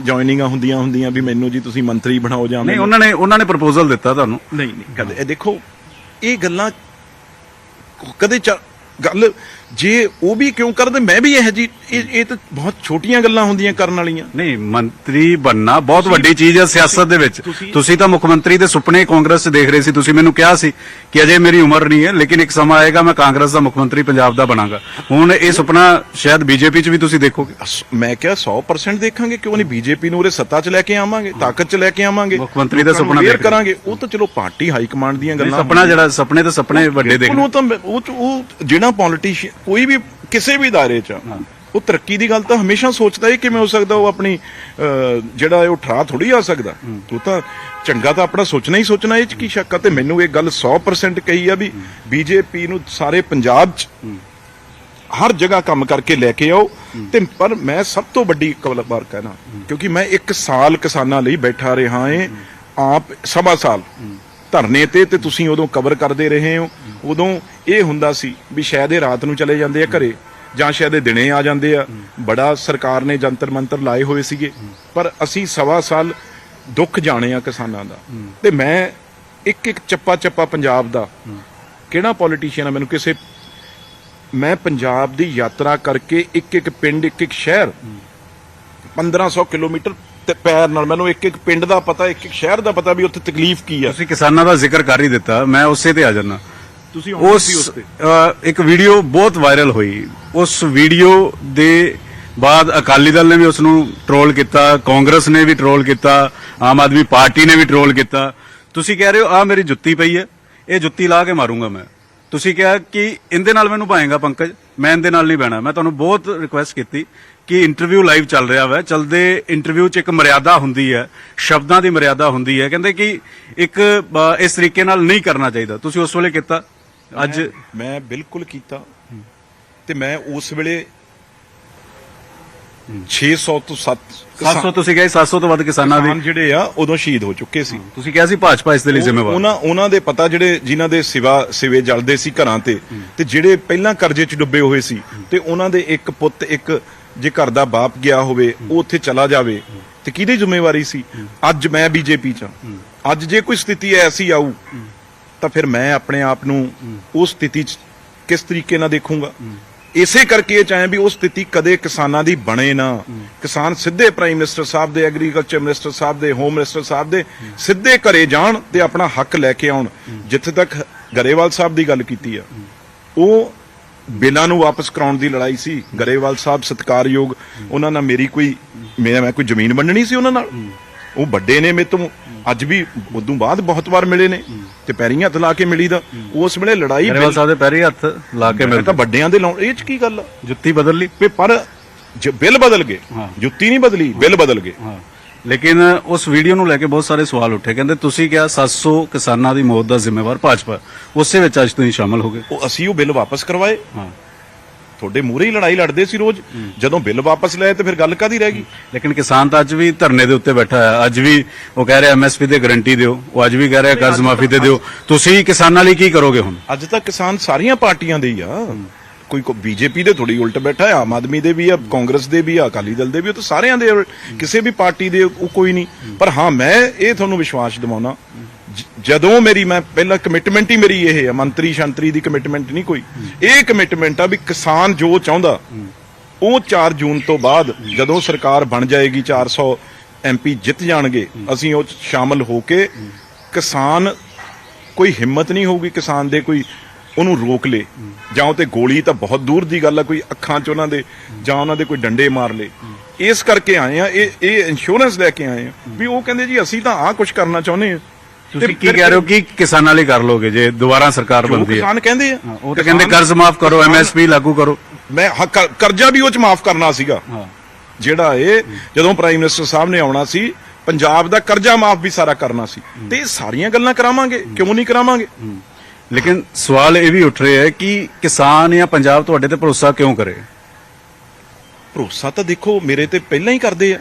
ਜੁਆਇਨਿੰਗਾਂ ਹੁੰਦੀਆਂ ਹੁੰਦੀਆਂ ਵੀ ਮੈਨੂੰ ਜੀ ਤੁਸੀਂ ਮੰਤਰੀ ਬਣਾਓ ਜਾਂ ਨਹੀਂ ਉਹਨਾਂ ਨੇ ਉਹਨਾਂ ਨੇ ਪ੍ਰਪੋਜ਼ਲ ਦਿੱਤਾ ਤੁਹਾਨੂੰ। ਨਹੀਂ ਨਹੀਂ ਕਦੇ ਇਹ ਦੇਖੋ ਇਹ ਗੱਲਾਂ ਕਦੇ ਗੱਲ ਜੇ ਉਹ ਵੀ ਕਿਉਂ ਕਰਦੇ ਮੈਂ ਵੀ ਇਹ ਜੀ ਇਹ ਇਹ ਤਾਂ ਬਹੁਤ ਛੋਟੀਆਂ ਗੱਲਾਂ ਹੁੰਦੀਆਂ ਕਰਨ ਵਾਲੀਆਂ। ਨਹੀਂ ਮੰਤਰੀ ਬੰਨਾ ਬਹੁਤ ਵੱਡੀ ਚੀਜ਼ ਹੈ ਸਿਆਸਤ ਦੇ ਵਿੱਚ। ਤੁਸੀਂ- ਤਾਂ ਮੁੱਖ ਮੰਤਰੀ ਦੇ ਸੁਪਨੇ ਕਾਂਗਰਸ ਦੇਖ ਰਹੇ ਸੀ। ਤੁਸੀਂ ਮੈਨੂੰ ਕਿਹਾ ਸੀ ਕਿ ਅਜੇ ਮੇਰੀ ਉਮਰ ਨਹੀਂ ਹੈ ਲੇਕਿਨ ਇੱਕ ਸਮਾਂ ਆਏਗਾ ਮੈਂ ਕਾਂਗਰਸ ਦਾ ਮੁੱਖ ਮੰਤਰੀ ਪੰਜਾਬ ਦਾ ਬਣਾਂਗਾ। ਹੁਣ ਇਹ ਸੁਪਨਾ ਸ਼ਾਇਦ ਬੀਜੇਪੀ 'ਚ ਵੀ ਤੁਸੀਂ ਦੇਖੋਗੇ। ਮੈਂ ਕਿਹਾ 100% ਦੇਖਾਂਗੇ ਕਿਉਂ ਨਹੀਂ ਬੀਜੇਪੀ ਨੂੰ ਉਹਦੇ ਸੱਤਾ 'ਚ ਲੈ ਕੇ ਆਵਾਂਗੇ ਤਾਕਤ 'ਚ ਲੈ ਕੇ ਆਵਾਂਗੇ। ਮੁੱਖ ਮੰਤਰੀ ਦਾ ਸੁਪਨਾ ਦੇਖ। ਕਰਾਂਗੇ। ਉਹ ਤਾਂ ਚਲੋ ਪਾਰਟੀ ਹਾਈ ਕਮਾਂਡ ਦੀਆਂ ਗੱਲਾਂ ਸੁਪਨਾ ਜਿਹੜਾ ਸੁਪਨੇ ਤਾਂ ਸੁਪਨੇ ਵੱਡੇ ਤਾਂ ਮੈਂ- ਉਹ 'ਚ- ਉਹ ਜਿਹੜਾ ਪੋਲੀਟੀਸ਼ੀਅਨ ਕੋਈ ਵੀ ਕਿਸੇ ਵੀ ਦਾਇਰੇ 'ਚ ਉਹ ਤਰੱਕੀ ਦੀ ਗੱਲ ਤਾਂ ਹਮੇਸ਼ਾ ਸੋਚਦਾ ਹੈ ਕਿਵੇਂ ਹੋ ਸਕਦਾ ਉਹ ਆਪਣੀ ਜਿਹੜਾ ਉਹ ਠਰਾ ਥੋੜੀ ਆ ਸਕਦਾ। ਉਹ ਤਾਂ ਚੰਗਾ ਤਾਂ ਆਪਣਾ ਸੋਚਣਾ ਹੀ ਸੋਚਣਾ ਇਹ 'ਚ ਕੀ ਸ਼ੱਕ ਆ ਤੇ ਮੈਨੂੰ ਇਹ ਗੱਲ 100% ਕਹੀ ਆ ਵੀ ਬੀਜੇਪੀ ਨੂੰ ਸਾਰੇ ਪੰਜਾਬ 'ਚ ਹਰ ਜਗ੍ਹਾ ਕੰਮ ਕਰਕੇ ਲੈ ਕੇ ਆਓ ਤੇ ਪਰ ਮੈਂ ਸਭ ਤੋਂ ਵੱਡੀ ਕਵਲਬਾਰ ਕਹਿਣਾ ਕਿਉਂਕਿ ਮੈਂ ਇੱਕ ਸਾਲ ਕਿਸਾਨਾਂ ਲਈ ਬੈਠਾ ਰਿਹਾ ਏ ਆਪ ਸਵਾ ਸਾਲ। ਧਰਨੇ ਤੇ ਤੇ ਤੁਸੀਂ ਉਦੋਂ ਕਵਰ ਕਰਦੇ ਰਹੇ ਹੋ। ਉਦੋਂ ਇਹ ਹੁੰਦਾ ਸੀ ਵੀ ਸ਼ਾਇਦ ਇਹ ਰਾਤ ਨੂੰ ਚਲੇ ਜਾਂਦੇ ਆ ਘਰੇ ਜਾਂ ਸ਼ਾਇਦ ਇਹ ਦਿਨੇ ਆ ਜਾਂਦੇ ਆ। ਬੜਾ ਸਰਕਾਰ ਨੇ ਜੰਤਰ ਮੰਤਰ ਲਾਏ ਹੋਏ ਸੀਗੇ। ਪਰ ਅਸੀਂ ਸਵਾ ਸਾਲ ਦੁੱਖ ਜਾਣੇ ਆ ਕਿਸਾਨਾਂ ਦਾ। ਤੇ ਮੈਂ ਇੱਕ ਇੱਕ ਚੱਪਾ ਚੱਪਾ ਪੰਜਾਬ ਦਾ। ਕਿਹੜਾ ਪੋਲੀਟੀਸ਼ੀਅਨ ਆ ਮੈਨੂੰ ਕਿਸੇ ਮੈਂ ਪੰਜਾਬ ਦੀ ਯਾਤਰਾ ਕਰਕੇ ਇੱਕ ਇੱਕ ਪਿੰਡ ਇੱਕ ਇੱਕ ਸ਼ਹਿਰ 1500 ਕਿਲੋਮੀਟਰ ਤੇ ਪੈਰ ਨਾਲ। ਮੈਨੂੰ ਇੱਕ ਇੱਕ ਪਿੰਡ ਦਾ ਪਤਾ ਇੱਕ ਇੱਕ ਸ਼ਹਿਰ ਦਾ ਪਤਾ ਵੀ ਉੱਥੇ ਤਕਲੀਫ ਕੀ ਆ। ਤੁਸੀਂ ਕਿਸਾਨਾਂ ਦਾ ਜ਼ਿਕਰ ਕਰ ਹੀ ਦਿੱਤਾ। ਮੈਂ ਉਸੇ ਤੇ ਆ ਜਾਣਾ ਤੁਸੀਂ ਉਸ ਅ, ਇੱਕ ਵੀਡੀਓ ਬਹੁਤ ਵਾਇਰਲ ਹੋਈ। ਉਸ ਵੀਡੀਓ ਦੇ ਬਾਅਦ ਅਕਾਲੀ ਦਲ ਨੇ ਵੀ ਉਸ ਨੂੰ ਟਰੋਲ ਕੀਤਾ ਕਾਂਗਰਸ ਨੇ ਵੀ ਟਰੋਲ ਕੀਤਾ ਆਮ ਆਦਮੀ ਪਾਰਟੀ ਨੇ ਵੀ ਟਰੋਲ ਕੀਤਾ। ਤੁਸੀਂ ਕਹਿ ਰਹੇ ਹੋ ਆ ਮੇਰੀ ਜੁੱਤੀ ਪਈ ਹੈ। ਇਹ ਜੁੱਤੀ ਲਾ ਕੇ ਮਾਰੂੰਗਾ ਮੈਂ। ਤੁਸੀਂ ਕਿਹਾ ਕਿ ਇਹਦੇ ਨਾਲ ਮੈਨੂੰ ਭਾਏਗਾ ਪੰਕਜ। ਮੈਂ ਇਹਦੇ ਨਾਲ ਨਹੀਂ ਬਹਿਣਾ। ਮੈਂ ਤੁਹਾਨੂੰ ਬਹੁਤ ਰਿਕੁਐਸਟ ਕੀਤੀ ਕਿ ਇੰਟਰਵਿਊ ਲਾਈਵ ਚੱਲ ਰਿਹਾ ਵਾ। ਚਲਦੇ ਇੰਟਰਵਿਊ 'ਚ ਇੱਕ ਮਰਿਆਦਾ ਹੁੰਦੀ ਹੈ। ਸ਼ਬਦਾਂ ਦੀ ਮਰਿਆਦਾ ਹੁੰਦੀ ਹੈ। ਕਹਿੰਦੇ ਕਿ ਇੱਕ ਅ, ਇਸ ਤਰੀਕੇ ਨਾਲ ਨਹੀਂ ਕਰਨਾ ਚਾਹੀਦਾ। ਤੁਸੀਂ ਉਸ ਵੇਲੇ ਕੀਤਾ? ਅੱਜ ਮੈਂ ਬਿਲਕੁਲ ਕੀਤਾ। ਤੇ ਮੈਂ ਉਸ ਵੇਲੇ 600 ਤੋਂ 7 700 ਤੁਸੀਂ ਕਹੇ 700 ਤੋਂ ਵੱਧ ਕਿਸਾਨਾਂ ਕਿਸਾਨ ਦੀ ਜਿਹੜੇ ਆ ਉਦੋਂ ਸ਼ਹੀਦ ਹੋ ਚੁੱਕੇ ਸੀ। ਤੁਸੀਂ ਕਿਹਾ ਸੀ ਭਾਜਪਾ ਇਸ ਦੇ ਲਈ ਜ਼ਿੰਮੇਵਾਰ। ਉਹਨਾਂ ਉਹਨਾਂ ਦੇ ਪਤਾ ਜਿਹੜੇ ਜਿਨ੍ਹਾਂ ਦੇ ਸਿਵਾ ਸਿਵੇ ਜਲਦੇ ਸੀ ਘਰਾਂ ਤੇ। ਤੇ ਜਿਹੜੇ ਪਹਿਲਾਂ ਕਰਜ਼ੇ 'ਚ ਡੁੱਬੇ ਹੋਏ ਸੀ ਤੇ ਉਹਨਾਂ ਦੇ ਇੱਕ ਪੁੱਤ ਇੱਕ ਜੇ ਘਰ ਦਾ ਬਾਪ ਗਿਆ ਹੋਵੇ, ਉਹ ਉੱਥੇ ਚਲਾ ਜਾਵੇ, ਤੇ ਕਿਹਦੀ ਜ਼ਿੰਮੇਵਾਰੀ ਸੀ? ਅੱਜ ਮੈਂ ਬੀਜੇਪੀ 'ਚ ਅੱਜ ਜੇ ਕੋਈ ਸਥਿਤੀ ਐਸੀ ਆਊ, ਤਾਂ ਫਿਰ ਮੈਂ ਆਪਣੇ ਆਪ ਨੂੰ ਉਸ ਸਥਿਤੀ 'ਚ ਕਿਸ ਤਰੀਕੇ ਨਾਲ ਦੇਖੂੰਗਾ? ਇਸੇ ਕਰਕੇ ਇਹ ਚਾਹੇ ਵੀ ਉਹ ਸਥਿਤੀ ਕਦੇ ਕਿਸਾਨਾਂ ਦੀ ਬਣੇ ਨਾ। ਕਿਸਾਨ ਸਿੱਧੇ ਪ੍ਰਾਈਮ ਮਿਨਿਸਟਰ ਸਾਹਿਬ ਦੇ, ਐਗਰੀਕਲਚਰ ਮਿਨਿਸਟਰ ਸਾਹਿਬ ਦੇ, ਹੋਮ ਮਿਨਿਸਟਰ ਸਾਹਿਬ ਦੇ ਸਿੱਧੇ ਘਰੇ ਜਾਣ ਤੇ ਆਪਣਾ ਹੱਕ ਲੈ ਕੇ ਆਉਣ। ਜਿੱਥੇ ਤੱਕ ਗਰੇਵਾਲ ਸਾਹਿਬ ਦੀ ਗੱਲ ਕੀਤੀ ਆ, ਉਹ ਬਿੱਲਾਂ ਨੂੰ ਵਾਪਸ ਕਰਾਉਣ ਦੀ ਲੜਾਈ ਸੀ। ਗਰੇਵਾਲ ਸਾਹਿਬ ਸਤਿਕਾਰਯੋਗ ਉਹਨਾਂ ਨਾਲ ਮੇਰੀ ਕੋਈ ਮੇਰਾ ਮੈਂ ਕੋਈ ਜ਼ਮੀਨ ਵੰਡਣੀ ਸੀ ਉਹਨਾਂ ਨਾਲ। ਉਹ ਵੱਡੇ ਨੇ ਮੇਰੇ ਤੋਂ। ਅੱਜ ਵੀ ਉਦੋਂ ਬਾਅਦ ਬਹੁਤ ਵਾਰ ਮਿਲੇ ਨੇ ਤੇ ਪੈਰੀਂ ਹੱਥ ਲਾ ਕੇ ਮਿਲੀ ਦਾ ਉਸ ਵੇਲੇ ਲੜਾਈ ਗਰੇਵਾਲ ਸਾਹਿਬ ਦੇ ਪੈਰੀ ਹੱਥ ਲਾ ਕੇ ਮਿਲ ਤਾਂ ਵੱਡਿਆਂ ਦੇ ਲਾਉਣ ਇਹ ਚ ਕੀ ਗੱਲ ਜੁੱਤੀ ਬਦਲ ਲਈ। ਪਰ ਜੇ ਬਿੱਲ ਬਦਲ ਗਏ। ਜੁੱਤੀ ਨਹੀਂ ਬਦਲੀ ਬਿੱਲ ਬਦਲ ਗਏ। ਲੇਕਿਨ ਉਸ ਵੀਡੀਓ ਨੂੰ ਲੈ ਕੇ ਬਹੁਤ ਸਾਰੇ ਸਵਾਲ ਉੱਠੇ। ਕਹਿੰਦੇ ਤੁਸੀਂ ਕਿਹਾ 700 ਕਿਸਾਨਾਂ ਦੀ ਮੌਤ ਦਾ ਜ਼ਿੰਮੇਵਾਰ ਭਾਜਪਾ। ਉਸੇ ਵਿੱਚ ਅੱਜ ਤੁਸੀਂ ਸ਼ਾਮਲ ਹੋ ਗਏ। ਉਹ ਅਸੀਂ ਉਹ ਬਿੱਲ ਵਾਪਸ ਕਰਵਾਏ। ਹਾਂ। ਤੁਹਾਡੇ ਮੂਹਰੇ ਹੀ ਲੜਾਈ ਲੜਦੇ ਸੀ ਰੋਜ਼। ਜਦੋਂ ਬਿੱਲ ਵਾਪਸ ਲਏ ਤੇ ਫਿਰ ਗੱਲ ਕਾਦੀ ਰਹਿ ਗਈ? ਲੇਕਿਨ ਕਿਸਾਨ ਤਾਂ ਅੱਜ ਵੀ ਧਰਨੇ ਦੇ ਉੱਤੇ ਬੈਠਾ ਹੈ ਅੱਜ ਵੀ ਉਹ ਕਹਿ ਰਿਹਾ ਐਮਐਸਪੀ ਤੇ ਗਾਰੰਟੀ ਦਿਓ। ਉਹ ਅੱਜ ਵੀ ਕਹਿ ਰਿਹਾ ਕਰਜ਼ ਮਾਫੀ ਤੇ ਦਿਓ। ਤੁਸੀਂ ਕਿਸਾਨਾਂ ਲਈ ਕੀ ਕਰੋਗੇ ਹੁਣ? ਅੱਜ ਤੱਕ ਕਿਸਾਨ ਸਾਰੀਆਂ ਪਾਰਟੀਆਂ ਦੇ ਹੀ ਆ। ਕੋਈ ਕੋ ਬੀਜੇਪੀ ਦੇ ਥੋੜੀ ਉਲਟ ਬੈਠਾ ਹੈ, ਆਮ ਆਦਮੀ ਦੇ ਵੀ ਆ, ਕਾਂਗਰਸ ਦੇ ਵੀ ਆ, ਅਕਾਲੀ ਦਲ ਦੇ ਵੀ ਉਹ ਤਾਂ ਸਾਰਿਆਂ ਦੇ ਕਿਸੇ ਵੀ ਪਾਰਟੀ ਦੇ ਉਹ ਕੋਈ ਨਹੀਂ। ਪਰ ਹਾਂ, ਮੈਂ ਇਹ ਤੁਹਾਨੂੰ ਵਿਸ਼ਵਾਸ ਦਿਵਾਉਣਾ ਜਦੋਂ ਮੇਰੀ ਮੈਂ ਪਹਿਲਾਂ ਕਮਿਟਮੈਂਟ ਹੀ ਮੇਰੀ ਇਹ ਹੈ ਮੰਤਰੀ ਸ਼ੰਤਰੀ ਦੀ ਕਮਿਟਮੈਂਟ ਨਹੀਂ ਕੋਈ। ਇਹ ਕਮਿਟਮੈਂਟ ਆ ਵੀ ਕਿਸਾਨ ਜੋ ਚਾਹੁੰਦਾ, ਉਹ 4 ਜੂਨ ਤੋਂ ਬਾਅਦ ਜਦੋਂ ਸਰਕਾਰ ਬਣ ਜਾਏਗੀ 400 ਐਮਪੀ ਜਿੱਤ ਜਾਣਗੇ, ਅਸੀਂ ਉਹ ਸ਼ਾਮਲ ਹੋ ਕੇ ਕਿਸਾਨ ਕੋਈ ਹਿੰਮਤ ਨਹੀਂ ਹੋਊਗੀ, ਕਿਸਾਨ ਦੇ ਕੋਈ ਉਹਨੂੰ ਰੋਕ ਲੇ। ਜਾਂ ਉਹ ਤੇ ਗੋਲੀ ਤਾਂ ਬਹੁਤ ਦੂਰ ਦੀ ਗੱਲ ਆ ਕੋਈ ਅੱਖਾਂ 'ਚ ਉਹਨਾਂ ਦੇ ਜਾਂ ਉਹਨਾਂ ਦੇ ਕੋਈ ਡੰਡੇ ਮਾਰ ਲੇ। ਇਸ ਕਰਕੇ ਆਏ ਆ ਇਹ ਇਹ ਇੰਸ਼ੋਰੈਂਸ ਲੈ ਕੇ ਆਏ ਆ ਵੀ ਉਹ ਕਹਿੰਦੇ ਜੀ ਅਸੀਂ ਤਾਂ ਆਹ ਕੁਝ ਕਰਨਾ ਚਾਹੁੰਦੇ ਆ। ਤੁਸੀਂ ਕੀ ਕਹਿ ਰਹੇ ਹੋ ਕਿ ਕਿਸਾਨਾਂ ਲਈ ਕਰ ਲੋਗੇ ਜੇ ਦੁਬਾਰਾ ਸਰਕਾਰ ਬਣਦੀ ਹੈ? ਕਿਸਾਨ ਕਹਿੰਦੇ ਆ ਉਹ ਤਾਂ ਕਹਿੰਦੇ ਕਰਜ਼ ਮਾਫ ਕਰੋ ਐਮਐਸਪੀ ਲਾਗੂ ਕਰੋ। ਮੈਂ ਕਰਜ਼ਾ ਵੀ ਉਹ ਚ ਮਾਫ ਕਰਨਾ ਸੀਗਾ। ਜਿਹੜਾ ਇਹ ਜਦੋਂ ਪ੍ਰਾਈਮ ਮਿਨਿਸਟਰ ਸਾਹਿਬ ਨੇ ਆਉਣਾ ਸੀ ਪੰਜਾਬ ਦਾ ਕਰਜ਼ਾ ਮਾਫ ਵੀ ਸਾਰਾ ਕਰਨਾ ਸੀ। ਤੇ ਇਹ ਸਾਰੀਆਂ ਗੱਲਾਂ ਕਰਾਵਾਂਗੇ ਕਿਉਂ ਨਹੀਂ ਕਰਾਵਾਂਗੇ? ਲੇਕਿਨ ਸਵਾਲ ਇਹ ਵੀ ਉੱਠ ਰਿਹਾ ਹੈ ਕਿ ਕਿਸਾਨ ਜਾਂ ਪੰਜਾਬ ਤੁਹਾਡੇ ਤੇ ਭਰੋਸਾ ਕਿਉਂ ਕਰੇ? ਭਰੋਸਾ ਤਾਂ ਦੇਖੋ ਮੇਰੇ ਤੇ ਪਹਿਲਾਂ ਹੀ ਕਰਦੇ ਆ।